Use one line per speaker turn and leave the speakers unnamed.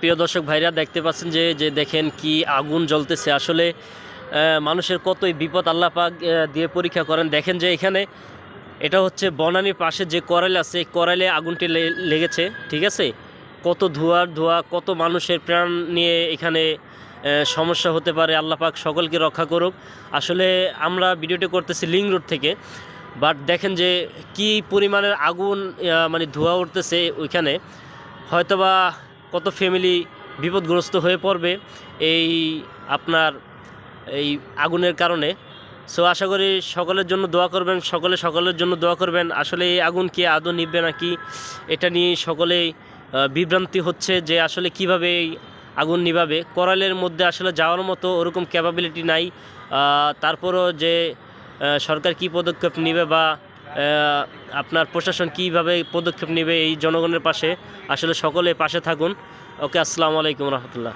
প্রিয় দর্শক ভাইরা, দেখতে পাচ্ছেন যে যে দেখেন কি আগুন জ্বলতেছে। আসলে মানুষের কতই বিপদ আল্লাহ পাক দিয়ে পরীক্ষা করেন। দেখেন যে এখানে এটা হচ্ছে বনানীর পাশে যে করাইল আছে করাইলে আগুনটি লেগেছে, ঠিক আছে? কত ধোঁয়ার ধোঁয়া, কত মানুষের প্রাণ নিয়ে এখানে সমস্যা হতে পারে। আল্লাহ পাক সকলকে রক্ষা করুক। আসলে আমরা ভিডিওটি করতেছি লিং রোড থেকে, বাট দেখেন যে কি পরিমাণের আগুন মানে ধোঁয়া উঠতেছে ওইখানে। হয়তোবা কত ফ্যামিলি বিপদগ্রস্ত হয়ে পড়বে এই আপনার এই আগুনের কারণে। সো আশা করি সকলের জন্য দোয়া করবেন, সকলে সকলের জন্য দোয়া করবেন। আসলে এই আগুন কি আদৌ নিববে নাকি এটা নিয়ে সকলেই বিভ্রান্তি হচ্ছে যে আসলে কীভাবে এই আগুন নিভাবে। করালের মধ্যে আসলে যাওয়ার মতো ওরকম ক্যাপাবিলিটি নাই। তারপরও যে সরকার কি পদক্ষেপ নেবে বা আপনার প্রশাসন কীভাবে পদক্ষেপ নেবে এই জনগণের পাশে? আসলে সকলে পাশে থাকুন। ওকে, আসসালামু আলাইকুম রহমতুল্লাহ।